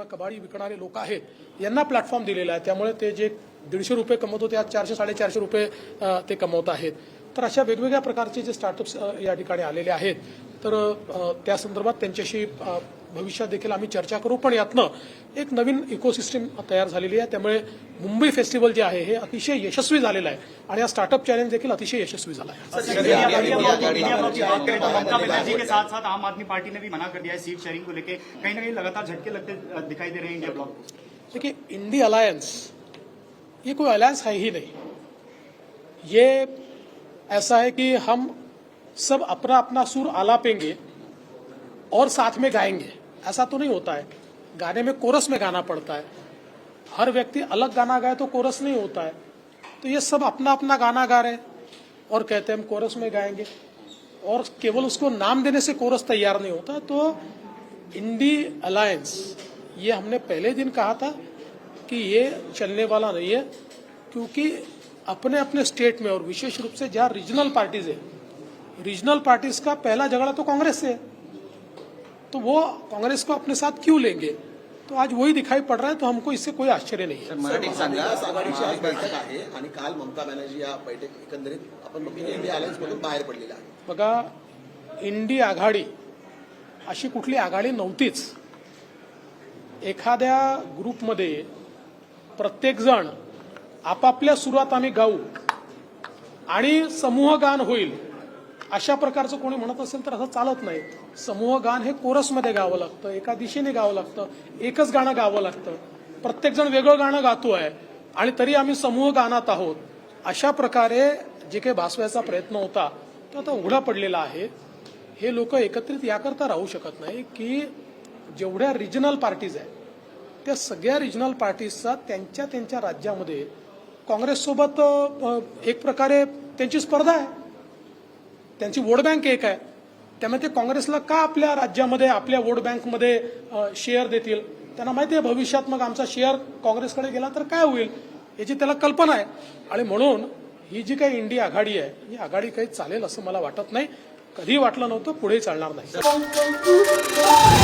किंवा कबाडी विकणारे लोक आहेत यांना प्लॅटफॉर्म दिलेला आहे. त्यामुळे ते जे दीडशे रुपये कमवत होते आज चारशे साडेचारशे रुपये ते कमवत आहेत. तर अशा वेगवेगळ्या प्रकारचे जे स्टार्टअप्स या ठिकाणी आलेले आहेत तर त्या संदर्भात त्यांच्याशी भविष्यात देखील आम्ही चर्चा करू पण यातनं एक नवीन इकोसिस्टम तयार झालेली आहे. त्यामुळे मुंबई फेस्टिवल जे आहे हे अतिशय यशस्वी झालेलं आहे. आणि हा स्टार्टअप चॅलेंज देखील अतिशय यशस्वी झाला आहे. तो के साथ साथ आम आदमी पार्टी ने भी मना कर दिया है सीट शेयरिंग को लेकर कहीं ना कहीं लगातार झटके लगते दिखाई दे रहे हैं इंडिया ब्लॉक को। देखिए इंडी अलायंस ये कोई अलायंस है ही नहीं। ये ऐसा है कि हम सब अपना अपना सुर आलापेंगे और साथ में गाएँगे। ऐसा तो नहीं होता है। गाने में कोरस में गाना पड़ता है। हर व्यक्ति अलग गाना गाए तो कोरस नहीं होता है। तो ये सब अपना अपना गाना गा रहे हैं और कहते हैं हम कोरस में गाएँगे। और केवल उसको नाम देने से कोरस तैयार नहीं होता। तो इंडी अलायंस, ये हमने पहले दिन कहा था कि ये चलने वाला नहीं है, क्योंकि अपने अपने स्टेट में और विशेष रूप से जहाँ रीजनल पार्टीज़ है, रीजनल पार्टीज़ का पहला झगड़ा तो कांग्रेस से है। तो वो कांग्रेस को अपने साथ क्यों लेंगे? तो आज वही दिखाई पड़ रहा है तो हमको इससे कोई आश्चर्य नहीं है। बैठक आहे आणि काल ममता बॅनर्जी या बैठक एकंदरीत आपण इंडिया अलायन्स मधून बाहेर पडलेला आहे. बघा इंडी आघाडी अशी कुठली आघाडी नव्हतीच. एखाद्या ग्रुपमध्ये प्रत्येकजण आपापल्या सुरात आम्ही गाऊ आणि समूह गान होईल. अशा प्रकारचं कोणी म्हणत असेल तर असं चालत नाही. समूह गान हे कोरसमध्ये गावं लागतं एका दिशेने गावं लागतं एकच गाणं गावं लागतं. प्रत्येकजण वेगळं गाणं गातो आहे आणि तरी आम्ही समूह गानात आहोत. अशा प्रकारे जे काही भासवायचा प्रयत्न होता तो आता उघडा पडलेला आहे. हे लोक एकत्रित याकरता राहू शकत नाही की जेवढ्या रिजनल पार्टीज आहेत त्या सगळ्या रिजनल पार्टीजचा त्यांच्या त्यांच्या राज्यामध्ये काँग्रेससोबत एक प्रकारे त्यांची स्पर्धा आहे. त्यांची वोट बँक एक आहे. त्यामुळे ते काँग्रेसला का आपल्या राज्यामध्ये आपल्या वोट बँकमध्ये शेअर देतील? त्यांना माहिती आहे भविष्यात मग आमचा शेअर काँग्रेसकडे गेला तर काय होईल? याची त्याला कल्पना आहे. आणि म्हणून ही जी काही इंडिया आघाडी आहे ही आघाडी काही चालेल असं मला वाटत नाही. कधी वाटलं नव्हतं पुढे चालणार नाही.